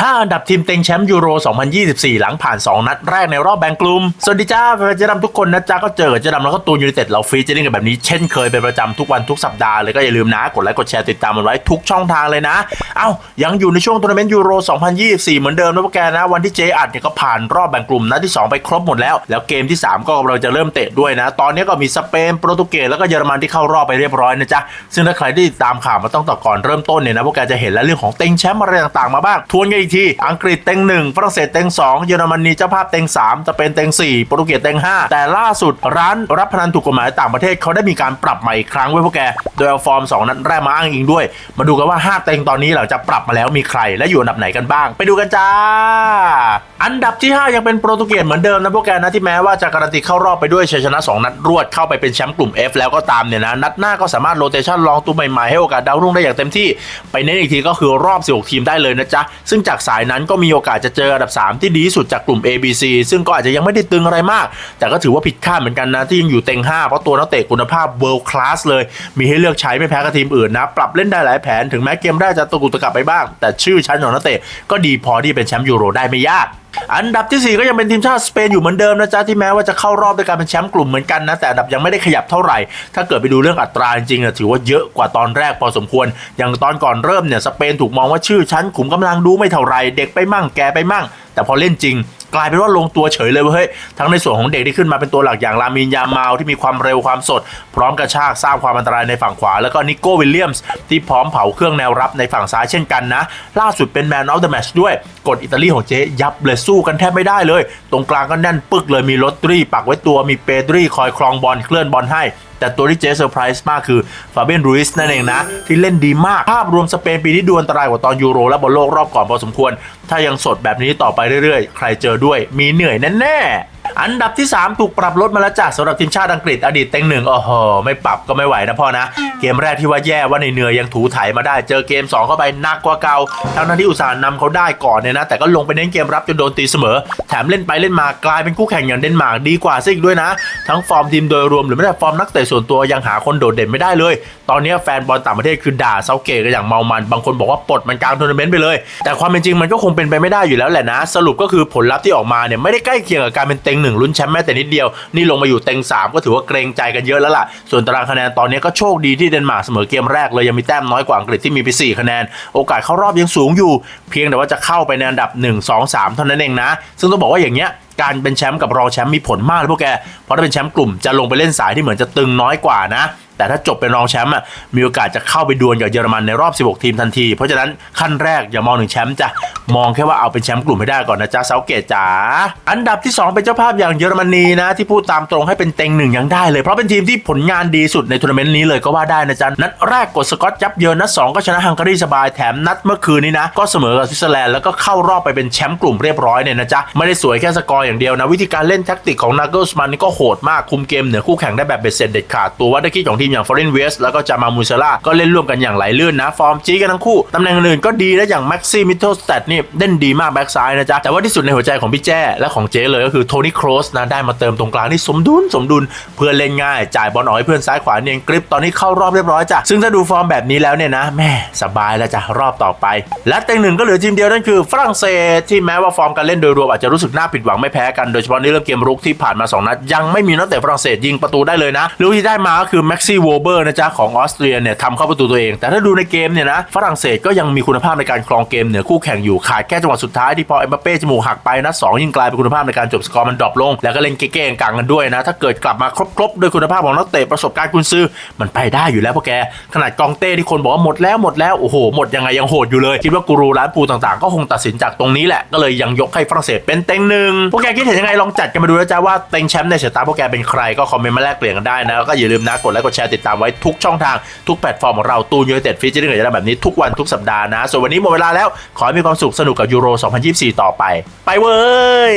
5 อันดับทีมเต็งแชมป์ยูโร 2024 หลังผ่าน 2 นัดแรกในรอบแบ่งกลุ่ม สวัสดีจ้าแฟนเจดำทุกคนนะจ้าก็เจอกับเจดำแล้วก็ตูนยูไนเต็ดเราฟรีเจอริ่งกันแบบนี้เช่นเคยเป็นประจำทุกวันทุกสัปดาห์เลยก็อย่าลืมนะ กดไลค์กดแชร์ติดตามมันไว้ทุกช่องทางเลยนะ เอ้ายังอยู่ในช่วงทัวร์นาเมนต์ยูโร 2024 เหมือนเดิมนะพวกแกนะ วันที่เจอัดเนี่ยก็ผ่านรอบแบ่งกลุ่มนัดที่ 2 ไปครบหมดแล้ว แล้วเกมที่ 3 ก็กำลังจะเริ่มเตะด้วยนะ ตอนนี้ก็มีสเปนโปรตุเกสแล้วก็เยอรมันที่เข้ารอบไปเรียบร้อยนะจ๊ะซึ่งถ้าใครที่ติดตามข่าวมาต้องต่ก่อนเริ่มต้นเนี่ยนะพวกแกจะเห็นแล้วเรื่องของเต็งแชมป์อะไรต่างๆมาบ้างทวนกันอีกที อังกฤษเต็งหนึ่งฝรั่งเศสเต็งสองเยอรมนีเจ้าภาพเต็งสามจะเป็นเต็งสี่โปรตุเกสเต็งห้าแต่ล่าสุดร้านรับพนันถูกกฎหมายต่างประเทศเขาได้มีการปรับใหม่อีกครั้งไว้พวกแก โดยเอาฟอร์มสองนัดแรกมาอ้างอิงด้วย มาดูกันว่าห้าเต็งตอนนี้หลังจากปรับมาแล้วมีใครและอยู่อันดับไหนกันบ้าง ไปดูกันจ้า อันดับที่ 5 ยังเป็นโปรตุเกสเหมือนเดิมนะพวกแกนะที่แม้ว่าจะการันตีเข้ารอบไปด้วยชัยชนะ 2 นัดรวดเข้าไปเป็นแชมป์กลุ่ม F แล้วก็ตามเนี่ยนะ นัดหน้าก็สามารถโรเตชันลองตัวใหม่ๆ ให้โอกาสดาวรุ่งได้อย่างเต็มที่ ไปเน้นอีกทีก็คือรอบ 16 ทีมได้เลยนะจ๊ะ ซึ่งจากสายนั้นก็มีโอกาสจะเจออันดับ 3 ที่ดีที่สุดจากกลุ่ม A B C ซึ่งก็อาจจะยังไม่ได้ตึงอะไรมาก แต่ก็ถือว่าผิดคาดเหมือนกันนะที่ยังอยู่เต็ง 5 เพราะตัวนักเตะคุณภาพ world class เลย มีให้เลือกใช้ไม่แพ้กับทีมอื่นนะปรับเล่นได้หลายแผนถึงแม้เกมแรกจะตะกุตะกักไปบ้าง แต่ชื่อชั้นของนักเตะก็ดีพอที่เป็นแชมป์ยูโรได้ไม่ยาก อันดับที่ 4 ก็ยังเป็นทีมชาติสเปนอยู่เหมือนเดิมนะจ๊ะที่แม้ว่าจะเข้ารอบด้วยการเป็นแชมป์กลุ่มเหมือนกันนะแต่อันดับยังไม่ได้ขยับเท่าไหร่ ถ้าเกิดไปดูเรื่องอัตราจริงๆอะถือว่าเยอะกว่าตอนแรกพอสมควร อย่างตอนก่อนเริ่มเนี่ยสเปนถูกมองว่าชื่อชั้นขุมกำลังดูไม่เท่าไหร่เด็กไปมั่งแกไปมั่ง แต่พอเล่นจริง กลายเป็นว่าลงตัวเฉยเลยเว้ยเฮ้ยทั้งในส่วนของเด็กที่ขึ้นมาเป็นตัวหลักอย่างลามินยามาลที่มีความเร็วความสด พร้อมกระชากสร้างความอันตรายในฝั่งขวา แล้วก็นิโก้วิลเลียมส์ที่พร้อมเผาเครื่องแนวรับในฝั่งซ้ายเช่นกันนะ ล่าสุดเป็นแมนออฟเดอะแมชด้วยกดอิตาลีของเจ๊ยับเลยสู้กันแทบไม่ได้เลย ตรงกลางก็แน่นปึกเลยมีรถตรีปักไว้ตัวมีเปดรีคอยครองบอลเคลื่อนบอลให้ แต่ตัวที่เจ๊เซอร์ไพรส์มากคือฟาเบียนรูอิสนั่นเองนะ ที่เล่นดีมากภาพรวมสเปนปีนี้ดูอันตรายกว่าตอนยูโรและบอลโลกรอบก่อนพอสมควร ถ้ายังสดแบบนี้ต่อไปเรื่อยๆ ใครเจอด้วยมีเหนื่อยแน่ๆอันดับที่ 3 ถูกปรับลดมาแล้วจ้ะสำหรับทีมชาติอังกฤษอดีตเต็งหนึ่งโอ้โห ไม่ปรับก็ไม่ไหวนะพ่อนะ เกมแรกที่ว่าแย่ว่าในเนือยังถูถ่ายมาได้เจอเกม 2 เข้าไปหนักกว่าเก่าทั้งนั้นที่อุตส่าห์นำเขาได้ก่อนเนี่ยนะ แต่ก็ลงไปเน้นเกมรับจนโดนตีเสมอ แถมเล่นไปเล่นมากลายเป็นคู่แข่งอย่างเดนมาร์กดีกว่าซะอีกด้วยนะ ทั้งฟอร์มทีมโดยรวมหรือแม้แต่ฟอร์มนักเตะส่วนตัวยังหาคนโดดเด่นไม่ได้เลย ตอนนี้แฟนบอลต่างประเทศคือด่าเซาเกตกันอย่างเมามันบางคนบอกว่าปลดมันกลางทัวร์นาเมนต์ไปเลย แต่ความเป็นจริงมันก็คงเป็นไปไม่ได้อยู่แล้วแหละนะ สรุปก็คือผลลัพธ์ที่ออกมาเนี่ยไม่ได้ใกล้เคียงกับการเป็นเต็งหนึ่งลุ้นแชมป์แม้แต่นิดเดียวนี่ลงมาอยู่เต็งสามก็ถือว่าเกรงใจกันเยอะแล้วล่ะส่วนตารางคะแนนตอนนี้ก็โชคดีที่เดนมาร์กเสมอเกมแรกเลยยังมีแต้มน้อยกว่าอังกฤษที่มีไป4คะแนน โอกาสเข้ารอบยังสูงอยู่ เพียงแต่ว่าจะเข้าไปในอันดับ 1 2 3 เท่านั้นเองนะ ซึ่งต้องบอกว่าอย่างเงี้ยการเป็นแชมป์กับรองแชมป์มีผลมากเลยพวกแก เพราะถ้าเป็นแชมป์กลุ่มจะลงไปเล่นสายที่เหมือนจะตึงน้อยกว่านะ แต่ถ้าจบเป็นรองแชมป์มีโอกาสจะเข้าไปดวลกับเยอรมันในรอบ 16 ทีมทันที เพราะฉะนั้นขั้นแรกอย่ามองถึงแชมป์จ้ะ มองแค่ว่าเอาเป็นแชมป์กลุ่มให้ได้ก่อนนะจ๊ะเซาเกตจ๋าอันดับที่ 2 เป็นเจ้าภาพอย่างเยอรมนีนะ ที่พูดตามตรงให้เป็นเต็งหนึ่งยังได้เลยเพราะเป็นทีมที่ผลงานดีสุดในทัวร์นาเมนต์นี้เลยก็ว่าได้นะจ๊ะนัดแรกกดสกอตยับเยินนัดสองก็ชนะฮังการีสบายแถมนัดเมื่อคืนนี้นะ ก็เสมอกับสวิตเซอร์แลนด์แล้วก็เข้ารอบไปเป็นแชมป์กลุ่มเรียบร้อยเนี่ยนะจ๊ะไม่ได้สวยแค่สกอร์อย่างเดียวนะ วิธีการเล่นแท็กติกของนาเกิลส์มันนี่ก็โหดมากคุมเกมเหนือคู่แข่งได้แบบเบ็ดเสร็จเด็ดขาดตัววัดได้คิดของทีมอย่างฟอร์เรนเวสแล้วก็จามามูเซล่าก็เล่นร่วมกันอย่างไหลลื่นนะฟอร์มจี้กันทั้งคู่ตำแหน่งอื่นก็ดีนะอย่างแม็กซี่มิทเทิลสเตตนี่เล่นดีมากแบ็กซ้ายนะจ๊ะ แต่ว่าที่สุดในหัวใจของพี่แจ้ และของเจ๊เลยก็คือโทนี่โครสนะได้มาเติมตรงกลางที่สมดุลสมดุลเพื่อเล่นง่าย จ่ายบอลออกให้เพื่อนซ้ายขวาเนียนกริปตอนนี้เข้ารอบเรียบร้อยจ้ะซึ่งถ้าดูฟอร์มแบบนี้แล้วเนี่ยนะแม่สบายแล้วจ้ะรอบต่อไป และเต็งหนึ่งก็เหลือทีมเดียวนั่นคือฝรั่งเศสที่แม้ว่าฟอร์มการเล่นโดยรวมอาจจะรู้สึกน่าผิดหวังไม่แพ้กันโดยเฉพาะในเรื่องเกมรุกที่ผ่านมาสองนัด ยังไม่มีนักเตะฝรั่งเศสยิงประตูได้เลยนะลูกที่ได้มาก็คือแม็กซี่โวเบอร์นะจ๊ะของออสเตรียเนี่ยทำเข้าประตูตัวเอง แต่ถ้าดูในเกมเนี่ยนะฝรั่งเศสก็ยังมีคุณภาพในการครองเกมเหนือคู่แข่งอยู่ขาดแค่จังหวะสุดท้ายที่พอเอ็มบัปเป้จมูกหักไปนัดสองยิ่งกลายเป็นคุณภาพในการจบสกอร์มันดรอปลง แล้วก็เล่นเก้ๆกลางกันด้วยนะ ถ้าเกิดกลับมาครบๆด้วยคุณภาพของนักเตะประสบการณ์กุนซือมันไปได้อยู่แล้วพวกแกขนาดกองเต้ที่คนบอกว่าหมดแล้วหมดแล้วโอ้โหหมดยังไงยังโหดอยู่เลย คิดว่ากูรูร้านปูต่างๆ ก็คงตัดสินจากตรงนี้แหละก็เลยยังยกให้ฝรั่งเศสเป็นเต็งหนึ่งพวกแกคิดเห็นยังไงลองจัดกันมาดูนะจ๊ะว่าเต็งแชมป์ในสายตาพวกแกเป็นใครก็คอมเมนต์มาแลกเปลี่ยนกันได้นะแล้วก็อย่าลืมนะกดไลค์กดแชร์ติดตามไว้ทุกช่องทางทุกแพลตฟอร์มของเราตูนยูไนเต็ดฟีเจอร์กันแบบนี้ทุกวันทุกสัปดาห์นะส่วนวันนี้หมดเวลาแล้วขอให้มีความสุขสนุกกับยูโร 2024 ต่อไป ไปเว้ย